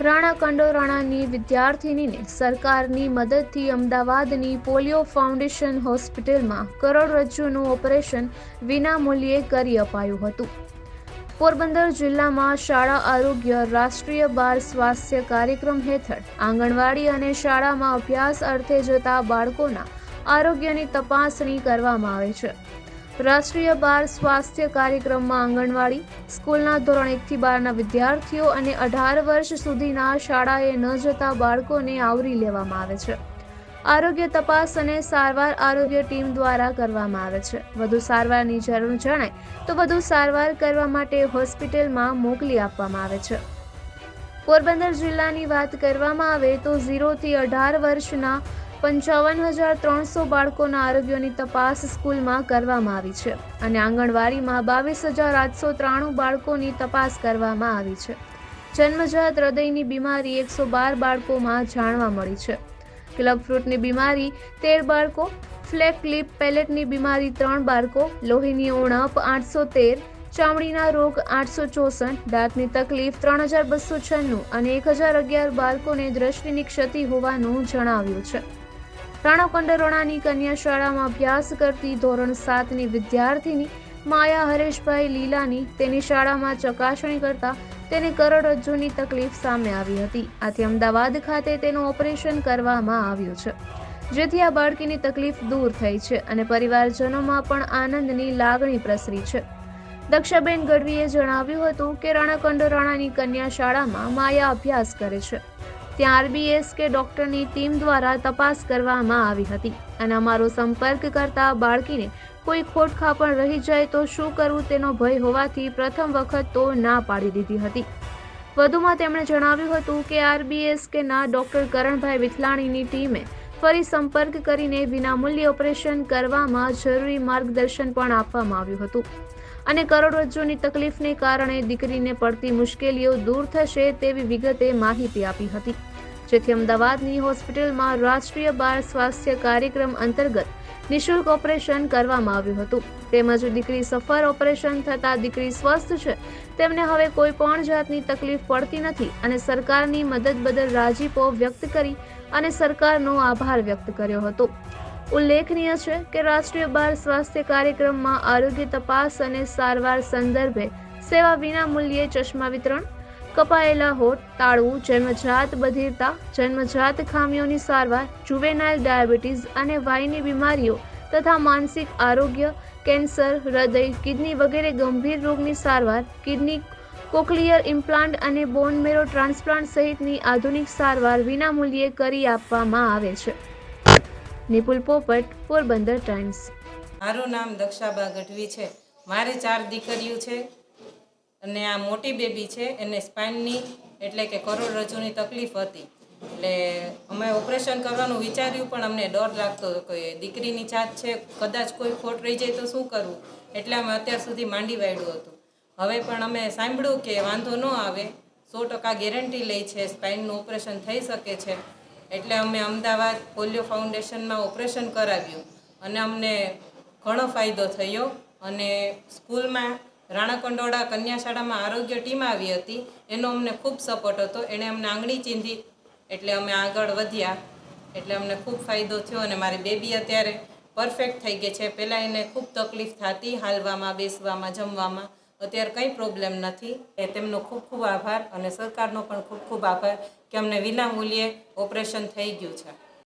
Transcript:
રાણા કંડોરાણાની વિદ્યાર્થિનીને સરકારની મદદથી અમદાવાદની પોલિયો ફાઉન્ડેશન હોસ્પિટલમાં કરોડરજ્જુનું ઓપરેશન વિનામૂલ્યે કરી અપાયું હતું. પોરબંદર જિલ્લામાં શાળા આરોગ્ય રાષ્ટ્રીય બાળ સ્વાસ્થ્ય કાર્યક્રમ હેઠળ આંગણવાડી અને શાળામાં અભ્યાસ અર્થે જતા બાળકોના આરોગ્યની તપાસણી કરવામાં આવે છે. રાષ્ટ્રીય બાળ સ્વાસ્થ્ય કાર્યક્રમમાં આંગણવાડી, સ્કૂલના ધોરણ એકથી બારના વિદ્યાર્થીઓ અને અઢાર વર્ષ સુધીના શાળાએ ન જતા બાળકોને આવરી લેવામાં આવે છે. આરોગ્ય તપાસ અને સારવાર આરોગ્ય ટીમ દ્વારા કરવામાં આવે છે. વધુ સારવારની જરૂર જણાય તો વધુ સારવાર કરવા માટે હોસ્પિટલમાં મોકલી આપવામાં આવે છે. પોરબંદર જિલ્લાની વાત કરવામાં આવે તો ઝીરોથી અઢાર વર્ષના પંચાવન હજાર ત્રણસો બાળકોના આરોગ્યની તપાસ સ્કૂલમાં કરવામાં આવી છે અને આંગણવાડીમાં બાવીસ હજાર આઠસો ત્રાણું બાળકોની તપાસ કરવામાં આવી છે. જન્મજાત હૃદયની બીમારી એકસો બાર બાળકોમાં જાણવા મળી છે. ક્લબ ફ્રૂટની બીમારી તેર બાળકો, ફ્લેક લિપ પેલેટની બીમારી ત્રણ બાળકો, લોહીની ઉણપ આઠસો તેર, ચામડીના રોગ આઠસો ચોસઠ, દાંતની તકલીફ ત્રણ હજાર બસો છન્નું અને એક હજાર અગિયાર બાળકોને દ્રષ્ટિની ક્ષતિ હોવાનું જણાવ્યું છે. રાણા કંડરોણાની કન્યા શાળામાં અભ્યાસ કરતી ધોરણ સાતની વિદ્યાર્થીની માયા હરેશભાઈ લીલાની તેની શાળામાં ચકાસણી કરતા તેને કરોડરજ્જુની તકલીફ સામે આવી હતી. આથી અમદાવાદ ખાતે તેનું ઓપરેશન કરવામાં આવ્યું છે, જેથી આ બાળકીની તકલીફ દૂર થઈ છે અને પરિવારજનોમાં પણ આનંદની લાગણી પ્રસરી છે. દક્ષાબેન ગઢવીએ જણાવ્યું હતું કે રાણા કંડોરાણાની કન્યા શાળામાં માયા અભ્યાસ કરે છે. ત્યાં આરબીએસ કે ડોક્ટરની ટીમ દ્વારા તપાસ કરવામાં આવી હતી. અને અમારો સંપર્ક કરતા બાળકીને કોઈ ખોટ ખાપણ રહી જાય તો શું કરવું તેનો ભય હોવાથી પ્રથમ વખત તો ના પાડી દીધી હતી. વધુમાં તેમણે જણાવ્યું હતું કે આરબીએસ કે ના ડોક્ટર કરણભાઈ વિથલાણીની ટીમે ફરી સંપર્ક કરીને વિનામૂલ્યે ઓપરેશન કરવામાં જરૂરી માર્ગદર્શન પણ આપવામાં આવ્યું હતું. અને કરોડરજ્જુની તકલીફને કારણે દીકરીને પડતી મુશ્કેલીઓ દૂર થશે તેવી વિગતે માહિતી આપી હતી. જેથી અમદાવાદની હોસ્પિટલમાં રાષ્ટ્રીય બાળ સ્વાસ્થ્ય કાર્યક્રમ અંતર્ગત નિઃશુલ્ક ઓપરેશન કરવામાં આવ્યું હતું. તેમજ દીકરી સફર ઓપરેશન થતાં દીકરી સ્વસ્થ છે, તેમને હવે કોઈ પણ જાતની તકલીફ પડતી નથી અને સરકારની મદદ બદલ રાજીપો વ્યક્ત કરી અને સરકારનો આભાર વ્યક્ત કર્યો હતો. ઉલ્લેખનીય છે કે રાષ્ટ્રીય બાળ સ્વાસ્થ્ય કાર્યક્રમમાં આરોગ્ય તપાસ અને સારવાર સંદર્ભે સેવા વિના મૂલ્યે ચશ્મા વિતરણ, કપાયેલા હોઠ તાળવું જન્મજાત બધિરતા, જન્મજાત ખામીઓની સારવાર, જુવેનાઇલ ડાયાબિટીસ અને વાયની બીમારીઓ તથા માનસિક આરોગ્ય, કેન્સર, હૃદય, કિડની વગેરે ગંભીર રોગની સારવાર, કિડની કોકલિયર ઇમ્પ્લાન્ટ અને બોન મેરો ટ્રાન્સપ્લાન્ટ સહિતની આધુનિક સારવાર વિનામૂલ્યે કરી આપવામાં આવે છે. નિપુલ પોપટ, પોરબંદર ટાઈમ્સ. મારું નામ દક્ષાબા ગઢવી છે. મારે ચાર દીકરીઓ છે અને આ મોટી બેબી છે. એને સ્પાઇનની એટલે કે કરોડરજ્જુની તકલીફ હતી. એટલે અમે ઓપરેશન કરવાનું વિચાર્યું, પણ અમને ડર લાગતો હતો કે દીકરીની જાત છે, કદાચ કોઈ ખોટ રહી જાય તો શું કરવું? એટલે અમે અત્યાર સુધી માંડી વાળ્યું હતું. હવે પણ અમે સાંભળ્યું કે વાંધો ન આવે. સો ટકા ગેરંટી લઈ છે, સ્પાઇનનું ઓપરેશન થઈ શકે છે. એટલે અમે અમદાવાદ પોલિયો ફાઉન્ડેશનમાં ઓપરેશન કરાવ્યું અને અમને ઘણો ફાયદો થયો અને સ્કૂલમાં રાણા કંડોળા કન્યા શાળામાં આરોગ્ય ટીમ આવી હતી. એનો અમને ખૂબ સપોર્ટ હતો. એણે અમને આંગળી ચીંધી એટલે અમે આગળ વધ્યા. એટલે અમને ખૂબ ફાયદો થયો અને મારી બેબી અત્યારે પરફેક્ટ થઈ ગઈ છે. પહેલાં એને ખૂબ તકલીફ થતી, હાલવામાં, બેસવામાં, જમવામાં. અત્યારે કંઈ પ્રોબ્લેમ નથી. એ તેમનો ખૂબ ખૂબ આભાર અને સરકારનો પણ ખૂબ ખૂબ આભાર કે અમને વિના મૂલ્યે ઓપરેશન થઈ ગયું છે.